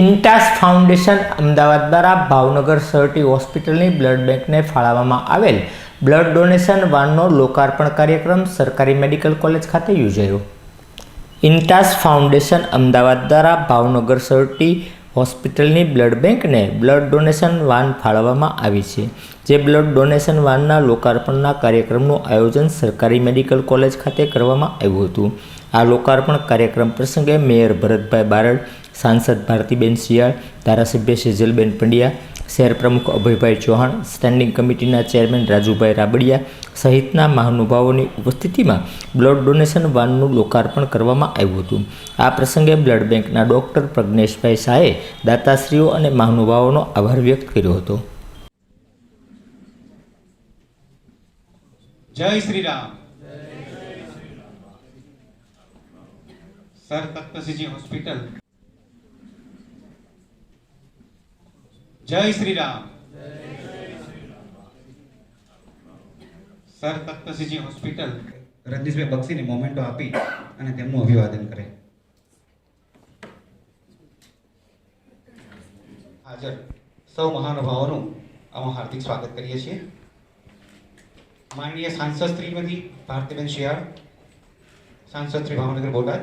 Intas foundation Ahmedabad દ્વારા Bhavnagar Sir T હોસ્પિટલની blood બેંકને ફાળવવામાં આવેલ. બ્લડ ડોનેશન વાનનો લોકાર્પણ કાર્યક્રમ સરકારી મેડિકલ કોલેજ ખાતે યોજાયો. ઇન્ટાસ ફાઉન્ડેશન અમદાવાદ દ્વારા ભાવનગર સરટી હોસ્પિટલની બ્લડ બેંકને બ્લડ ડોનેશન વાન ફાળવવામાં આવી છે. જે બ્લડ ડોનેશન વાનના લોકાર્પણના કાર્યક્રમનું આયોજન સરકારી મેડિકલ કોલેજ ખાતે કરવામાં આવ્યું હતું. આ લોકાર્પણ કાર્યક્રમ પ્રસંગે મેયર ભરતભાઈ બારડ સાંસદ ભારતીબેન શિયાળ, ધારાસભ્ય સેજલબેન પંડ્યા, શહેર પ્રમુખ અભયભાઈ ચૌહાણ સ્ટેન્ડિંગ કમિટીના ચેરમેન રાજુભાઈ રાબડિયા સહિતના મહાનુભાવોની ઉપસ્થિતિમાં બ્લડ ડોનેશન વાનનું લોકાર્પણ કરવામાં આવ્યું હતું. આ પ્રસંગે બ્લડ બેંકના ડૉક્ટર પ્રજ્ઞેશભાઈ શાહે દાતાશ્રીઓ અને મહાનુભાવોનો આભાર વ્યક્ત કર્યો હતો. જય શ્રી રામ સર, તખ્તસિંહજી હોસ્પિટલ જય શ્રી રામ સર તખ્તસિંહજી હોસ્પિટલ રજનીશભાઈ બક્ષીને મોમેન્ટો આપી અને તેમનું અભિવાદન કરે. હાજર સૌ મહાનુભાવોનું અમે હાર્દિક સ્વાગત કરીએ છીએ. માનનીય સાંસદ શ્રીમતી ભારતીબેન શિયાળ, સાંસદ શ્રી ભાવનગર બોટાદ.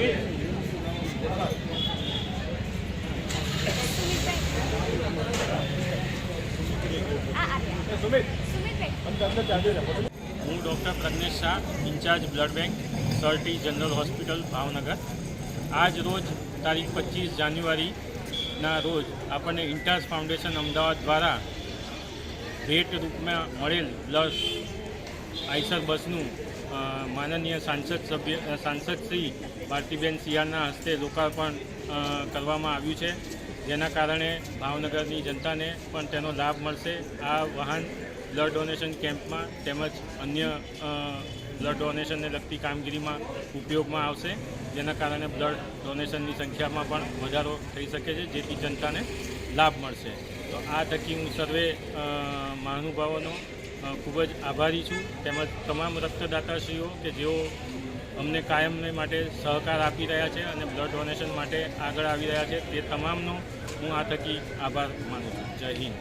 હું doctor Pragnesh Shah, incharge blood bank, sir T general hospital, Bhavnagar. આજ રોજ તારીખ પચીસ જાન્યુઆરીના રોજ આપણને ઇન્ટાસ ફાઉન્ડેશન અમદાવાદ દ્વારા ભેટ રૂપમાં મળેલ બ્લડ આઈસર બસનું માનનીય સાંસદ સભ્ય સાંસદ શ્રી ભારતીબેન સિયાના હસ્તે લોકાર્પણ કરવામાં આવ્યું છે. જેના કારણે ભાવનગરની જનતાને પણ તેનો લાભ મળશે. આ વાહન બ્લડ ડોનેશન કેમ્પમાં તેમજ અન્ય બ્લડ ડોનેશનને લગતી કામગીરીમાં ઉપયોગમાં આવશે. જેના કારણે બ્લડ ડોનેશનની સંખ્યામાં પણ વધારો થઈ શકે છે, જેથી જનતાને લાભ મળશે. તો આ થકી હું સર્વે મહાનુભાવોનો ખૂબ જ આભારી છું. તેમજ તમામ રક્તદાતાશ્રીઓ કે જેઓ અમને કાયમને માટે સહકાર આપી રહ્યા છે અને બ્લડ ડોનેશન માટે આગળ આવી રહ્યા છે, તે તમામનો હું આ થકી આભાર માનું છું. જય હિન્દ.